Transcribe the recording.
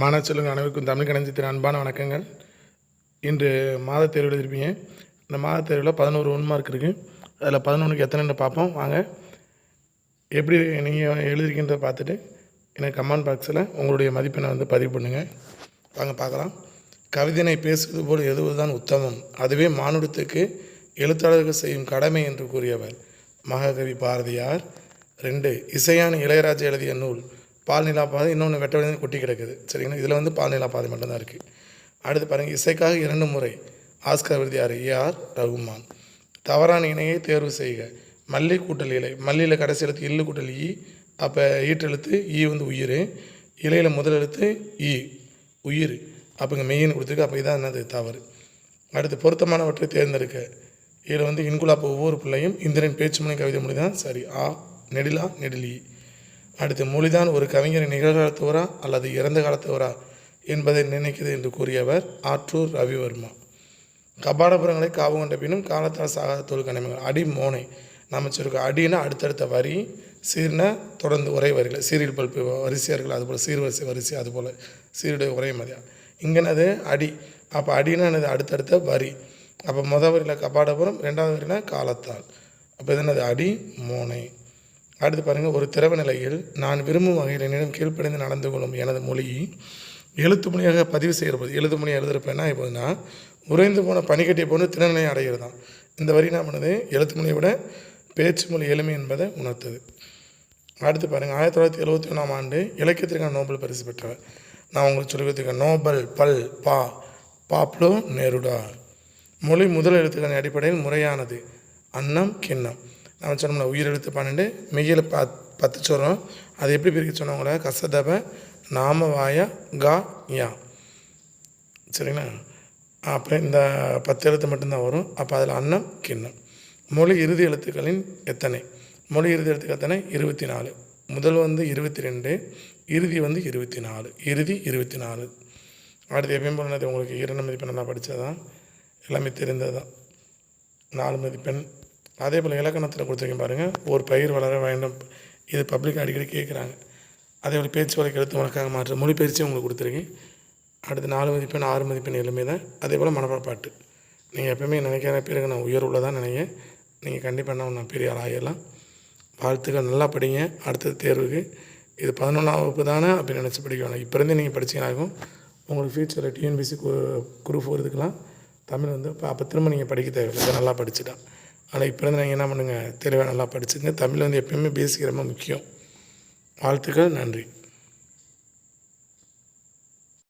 மாணவ செல்வங்கள் அனைவருக்கும் தமிழ் கணஞ்சத்தின் அன்பான வணக்கங்கள். இன்று மாத தேர்வு எழுதிருப்பீங்க இந்த மாத தேர்வில் பதினோரு ஒன் மார்க் இருக்குது அதில் பதினொன்றுக்கு எத்தனைன்னு பார்ப்போம். வாங்க. எப்படி நீங்கள் எழுதிருக்கின்றத பார்த்துட்டு எனக்கு கமெண்ட் பாக்ஸில் உங்களுடைய மதிப்பெண்ணை வந்து பதிவு பண்ணுங்கள் வாங்க பார்க்கலாம். கவிதனை பேசுவது போல் எழுதுவதுதான் உத்தமம். அதுவே மானுடத்துக்கு எழுத்தாளர்கள் செய்யும் கடமை என்று கூறியவர் மகாகவி பாரதியார். ரெண்டு இசையான இளையராஜா எழுதிய நூல். பால் நிலா பாதை இன்னொன்று வெட்ட வெளியே கொட்டி கிடக்குது. சரிங்களா? இதில் வந்து பால் நிலா பாதை மட்டும்தான் இருக்குது அடுத்து பாருங்கள் இசைக்காக இரண்டு முறை ஆஸ்கர் விருது யார்? A R Rahman. தவறான இணையை தேர்வு செய்க. மல்லி கூட்டல் இலை. மல்லியில் கடைசி எழுத்து இல்லு கூட்டல் ஈ அப்போ ஈட்டெழுத்து ஈ வந்து உயிர். இலையில் முதல் எழுத்து ஈ உயிர். அப்போ இங்கே மெய்யின்னு கொடுத்துருக்கு. அப்போ இதான் என்னது? தவறு. அடுத்து பொருத்தமானவற்றை தேர்ந்தெடுக்க. இதில் வந்து இன்குலாப்பு ஒவ்வொரு பிள்ளையும் இந்திரன் பேச்சு மொழி கவிதை மொழி தான் சரி ஆ நெடிலா நெடிலி. அடுத்து மொழிதான் ஒரு கவிஞரின் நிகழ்காலத்தவரா அல்லது இறந்த காலத்தவரா என்பதை நினைக்கிறது என்று கூறியவர் ஆற்றூர் ரவிவர்மா. கபாடபுரங்களை காவு கொண்ட பின்னும் காலத்தால் சாகாத தொழில் கனிமங்கள். அடி மோனை. நம்ம சொல்லிருக்கோம் அடினா அடுத்தடுத்த வரி சீர்னா தொடர்ந்து உரை வரிகள். சீரியல் பல்பு வரிசையாக இருக்கலாம் அதுபோல் சீர்வரிசை வரிசை அதுபோல் சீருடைய உரை மாதிரியா இங்கேனது அடி. அப்போ அடினானது அடுத்தடுத்த வரி. அப்போ மொதல் வரியில் கபாடபுரம் ரெண்டாவது வரியில் காலத்தால். அப்போ இதனது அடி மோனை. அடுத்து பாருங்கள் ஒரு திறவு நிலையில் நான் விரும்பும் வகையில் என்னிடம் கீழ்ப்படிந்து நடந்து கொள்ளும் எனது மொழி எழுத்து மொழியாக பதிவு செய்கிறபோது எழுத்து மொழி எழுதுறப்ப என்ன ஆகிப்போகுதுன்னா உறைந்து போன பனிக்கட்டியை போன்று திறநிலையை அடைகிறது தான் இந்த வரி என்ன பண்ணுது? எழுத்து மொழியை விட பேச்சு மொழி எளிமை என்பதை உணர்த்தது. அடுத்து பாருங்கள் ஆயிரத்தி தொள்ளாயிரத்தி எழுபத்தி ஒன்றாம் ஆண்டு இலக்கியத்திற்கான நோபல் பரிசு பெற்றவர். நான் உங்களுக்கு சொல்லி கொடுத்துருக்கேன் நோபல் பல் பா பாப்லோ நேருடா. மொழி முதல் எழுத்துக்களின் அடிப்படையில் முறையானது. அன்னம் கிண்ணம். நம்ம சொன்னோம்ல உயிர் எழுத்து பன்னெண்டு மெய்யில் பத் பத்து சொல்கிறோம் அது எப்படி பிரிக்க சொன்னவங்கள கசதப நாம வாய கா யா. சரிங்களா? அப்புறம் இந்த பத்து எழுத்து மட்டும்தான் வரும். அப்போ அதில் அன்னம் கிண்ணம். மொழி இறுதி எழுத்துக்களின் எத்தனை? மொழி இறுதி எழுத்துக்கள் எத்தனை? இருபத்தி நாலு முதல் வந்து இருபத்தி ரெண்டு இறுதி வந்து இருபத்தி நாலு இறுதி இருபத்தி நாலு அடுத்து எப்பயும் போனது உங்களுக்கு? இரண்டு மதிப்பெண் நல்லா படித்ததான் எல்லாமே தெரிந்தது தான் நாலு மதிப்பெண் அதே போல் இலக்கணத்தில் கொடுத்துருக்கேன் பாருங்கள் ஒரு பயிர் வளர வேண்டும். இது பப்ளிக் அடிக்கடி கேட்குறாங்க. அதே போல் பேச்சு வழக்கு எழுத்து வழக்காக மாற்ற மொழிபெயர்ச்சி உங்களுக்கு கொடுத்துருக்கேன். அடுத்து நாலு மதிப்பெண் ஆறு மதிப்பெண் எல்லாமே தான். அதே போல் மனப்பாட பாட்டு. நீங்கள் எப்பவுமே நினைக்கிற பிறகு நான் உயர் உள்ளதாக நினைங்க நீங்கள் கண்டிப்பாக என்ன நான் பெரிய ஆள் வாழ்த்துக்கள் நல்லா படிங்க. அடுத்தது தேர்வுக்கு. இது பதினொன்றாம் வகுப்பு தானே அப்படின்னு நினச்சி படிக்க வேணாம் இப்போ இருந்தே நீங்கள் படிச்சீங்கன்னாகும் உங்களுக்கு ஃபியூச்சரில் டிஎன்பிசி குரூப் போகிறதுக்கெலாம் தமிழ் வந்து இப்போ அப்போ திரும்ப நீங்கள் படிக்க தேவையில்லை. நல்லா படிச்சுட்டா. ஆனால் இப்போ இருந்து நீங்கள் என்ன பண்ணுங்கள் தெளிவாக நல்லா படிச்சுங்க. தமிழ் வந்து எப்பயுமே பேசிக் ரொம்ப முக்கியம். வாழ்த்துக்கள். நன்றி.